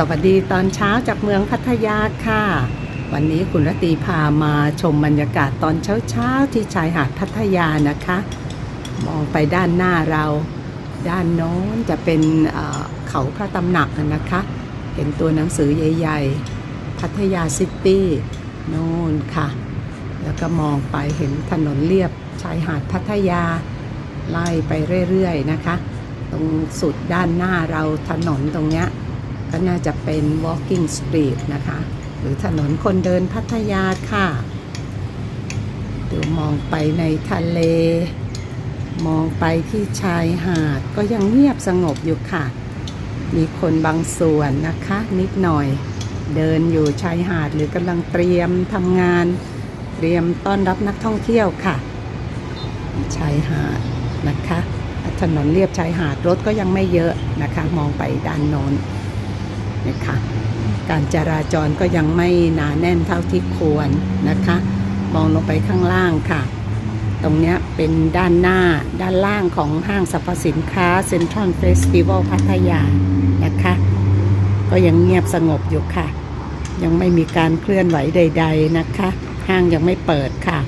สวัสดีตอนเช้าจากเมืองพัทยาค่ะ วันนี้คุณรตีพามาชมบรรยากาศตอนเช้าๆที่ชายหาดพัทยานะคะ มองไปด้านหน้าเรา ด้านโน้นจะเป็นเอ่อเขาพระตำหนักนะคะ เห็นตัวหนังสือใหญ่ ๆ พัทยาซิตี้โน่นค่ะ แล้วก็มองไปเห็นถนนเลียบชายหาดพัทยา ไล่ไปเรื่อยๆนะคะ ตรงสุดด้านหน้าเราถนนตรงเนี้ย ก็น่าจะเป็น walking street นะคะ หรือถนนคนเดินพัทยาค่ะเดี๋ยวมองไปในทะเล มองไปที่ชายหาดก็ยังเงียบสงบอยู่ค่ะ มีคนบางส่วนนะคะ นิดหน่อย เดินอยู่ชายหาดหรือกำลังเตรียมทำงาน เตรียมต้อนรับนักท่องเที่ยวค่ะชายหาดนะคะถนนเลียบชายหาดรถก็ยังไม่เยอะนะคะ มองไปด้านโน้น นะคะการจราจรก็ยังไม่หนาแน่นเท่าที่ควรนะคะ มองลงไปข้างล่างค่ะ ตรงนี้เป็นด้านหน้าด้านล่างของห้างสรรพสินค้าเซ็นทรัลเฟสติวัลพัทยานะคะ ก็ยังเงียบสงบอยู่ค่ะ ยังไม่มีการเคลื่อนไหวใด ๆนะคะ ห้างยังไม่เปิดค่ะ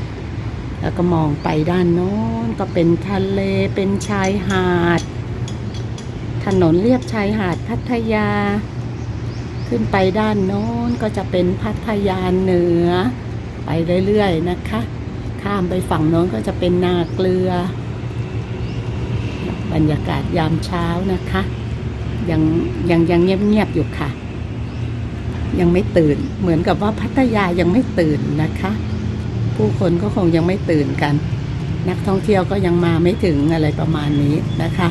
แล้วก็มองไปด้านโน้นก็เป็นทะเลเป็นชายหาด ถนนเลียบชายหาดพัทยา ขึ้นไปด้านโน้นก็จะเป็นพัทยาเหนือ ไปเรื่อยๆนะคะ ข้ามไปฝั่งโน้นก็จะเป็นนาเกลือ บรรยากาศยามเช้านะคะ ยังยังยังเงียบๆอยู่ค่ะ ยังไม่ตื่นเหมือนกับว่าพัทยายังไม่ตื่นนะคะ ผู้คนก็คงยังไม่ตื่นกัน นักท่องเที่ยวก็ยังมาไม่ถึงอะไรประมาณนี้นะคะ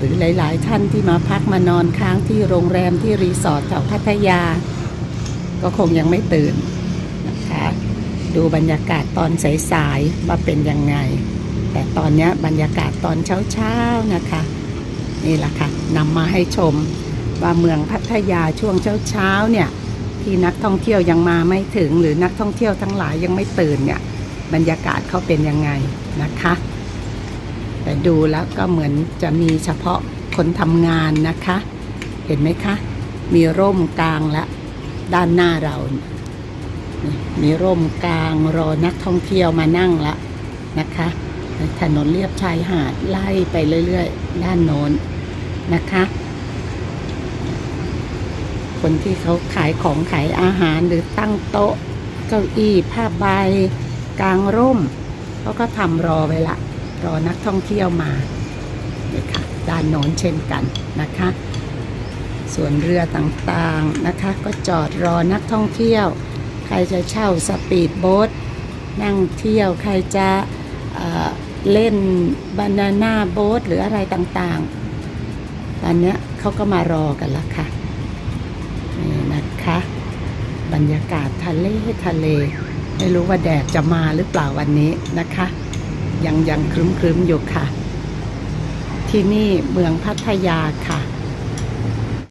หรือหลาย ๆ ท่านที่มาพักมานอนค้างที่โรงแรมที่รีสอร์ทแถวพัทยา ก็คงยังไม่ตื่นนะคะดูบรรยากาศตอนสายๆว่าเป็นยังไง แต่ตอนนี้บรรยากาศตอนเช้า ๆ นะคะ นี่แหละค่ะนำมาให้ชมว่าเมืองพัทยาช่วงเช้า ๆ เนี่ยที่นักท่องเที่ยวยังมาไม่ถึง หรือนักท่องเที่ยวทั้งหลายยังไม่ตื่นเนี่ยบรรยากาศเขาเป็นยังไงนะคะ แต่ดูแล้วก็เหมือนจะมีเฉพาะคนทำงานนะคะ เห็นไหมคะ มีร่มกลางและด้านหน้าเรา มีร่มกลางรอนักท่องเที่ยวมานั่งละนะคะถนนเลียบชายหาดไล่ไปเรื่อยๆ ด้านโน้นนะคะ คนที่เขาขายของขายอาหารหรือตั้งโต๊ะ เก้าอี้ผ้าใบกลางร่มเขาก็ทำรอไว้ละ รอนักท่องเที่ยวมานี่ค่ะด้านโน้นเช่นกันนะคะ ส่วนเรือต่างๆนะคะ ก็จอดรอนักท่องเที่ยว ใครจะเช่าสปีดโบ๊ทนั่งเที่ยวใครจะเเล่นบานาน่าโบ๊ทหรืออะไรต่างๆ ตอนนี้เขาก็มารอกันแล้วค่ะ นี่นะคะ บรรยากาศทะเลทะเล ไม่รู้ว่าแดดจะมาหรือเปล่าวันนี้นะคะ ยังยังครึ้มๆอยู่ค่ะ ที่นี่เมืองพัทยาค่ะ